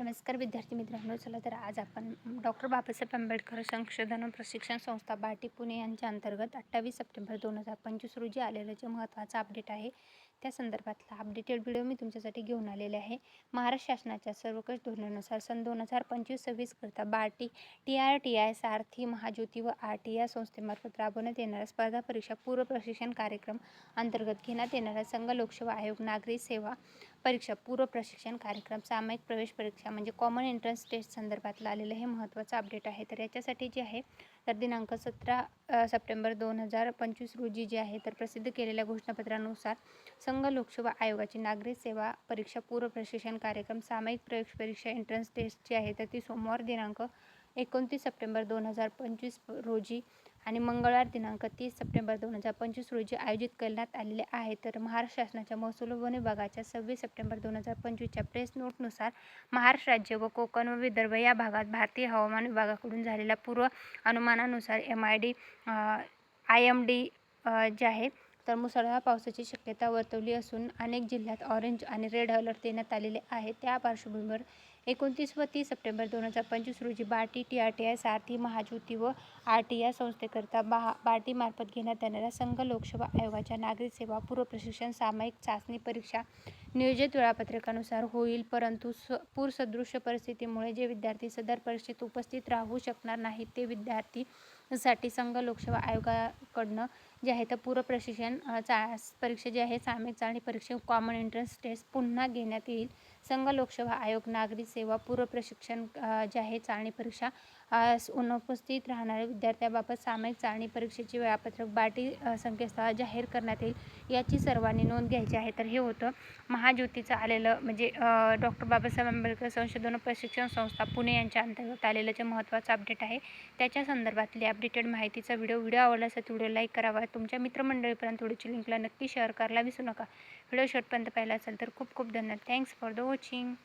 नमस्कार विद्यार्थी मित्रांनो चला तर आज आपण डॉक्टर बाबासाहेब आंबेडकर संशोधन प्रशिक्षण संस्था बाटी पुणे यांच्या अंतर्गत अठ्ठावीस सप्टेंबर दोन हजार पंचवीस रोजी आलेलं जे महत्त्वाचं अपडेट आहे त्या संदर्भातला अपडेटेड व्हिडिओ मी तुमच्यासाठी घेऊन आलेले आहे. महाराष्ट्र शासनाच्या सर्वकष धोरणानुसार सन दोन हजार पंचवीस सव्वीस करता BARTI T R T I SARTHI Mahajyoti व आर टी या संस्थेमार्फत राबवण्यात येणाऱ्या स्पर्धा परीक्षा पूर्व प्रशिक्षण कार्यक्रम अंतर्गत घेण्यात येणारा संघ लोकसेवा आयोग नागरी सेवा परीक्षा पूर्व प्रशिक्षण कार्यक्रम सामायिक प्रवेश परीक्षा म्हणजे कॉमन एंट्रन्स टेस्ट संदर्भातलं आलेलं हे महत्त्वाचं अपडेट आहे. तर याच्यासाठी जे आहे तर दिनांक सतरा सप्टेंबर दोन हजार पंचवीस रोजी जे आहे तर प्रसिद्ध केलेल्या घोषणापत्रानुसार संघ लोकसेवा आयोगाची नागरिक सेवा परीक्षा पूर्व प्रशिक्षण कार्यक्रम सामायिक प्रवेश परीक्षा एंट्रन्स टेस्ट जी आहे तर ती सोमवार दिनांक एकोणतीस सप्टेंबर दोन हजार पंचवीस रोजी आणि मंगळवार दिनांक तीस सप्टेंबर दोन हजार पंचवीस रोजी आयोजित करण्यात आलेले आहे. तर महाराष्ट्र शासनाच्या महसूल वन विभागाच्या सव्वीस सप्टेंबर दोन हजार पंचवीसच्या प्रेस नोटनुसार महाराष्ट्र राज्य व कोकण व विदर्भ या भागात भारतीय हवामान विभागाकडून झालेल्या पूर्व अनुमानानुसार M I D I M D जे आहे तर मुसळधार पावसाची शक्यता वर्तवली असून अनेक जिल्ह्यात ऑरेंज आणि रेड अलर्ट देण्यात आलेले आहे. त्या पार्श्वभूमीवर एकोणतीस व तीस सप्टेंबर दोन हजार पंचवीस रोजी BARTI T R T I SARTHI Mahajyoti व आर टी या संस्थेकरता बा बार्टीमार्फत घेण्यात येणाऱ्या संघ लोकसेवा आयोगाच्या नागरिक सेवा पूर्व प्रशिक्षण सामायिक चाचणी परीक्षा नियोजित वेळापत्रकानुसार होईल परंतु स पूरसदृश्य परिस्थितीमुळे जे विद्यार्थी सदर परीक्षेत उपस्थित राहू शकणार नाहीत ते विद्यार्थी साठी संघ लोकसेवा आयोगाकडनं जे आहे तर पूर्व प्रशिक्षण चा परीक्षा जी आहे सामायिक चाचणी परीक्षा कॉमन एंट्रन्स टेस्ट पुन्हा घेण्यात येईल. संघ लोकसेवा आयोग नागरिक सेवा पूर्व प्रशिक्षण जे आहे चाळणी परीक्षा अनुपस्थित राहणाऱ्या विद्यार्थ्याबाबत सामायिक चाळणी परीक्षेचे वेळापत्रक बाटी संकेतस्थळात जाहीर करण्यात येईल याची सर्वांनी नोंद घ्यायची आहे. तर हे होतं. महाज्योतीचं आलेलं म्हणजे डॉक्टर बाबासाहेब आंबेडकर संशोधन प्रशिक्षण संस्था पुणे यांच्या अंतर्गत आलेलं जे महत्त्वाचं अपडेट आहे त्याच्या संदर्भातली अपडेटेड माहितीचा व्हिडिओ व्हिडिओ आवडल्यास व्हिडिओ लाईक करावा. तुमच्या मित्रमंडळीपर्यंत व्हिडिओची लिंकला नक्की शेअर करायला विसरू नका. व्हिडिओ शेवटपर्यंत पाहिला असेल तर खूप खूप धन्यवाद. Thanks for the watching. 青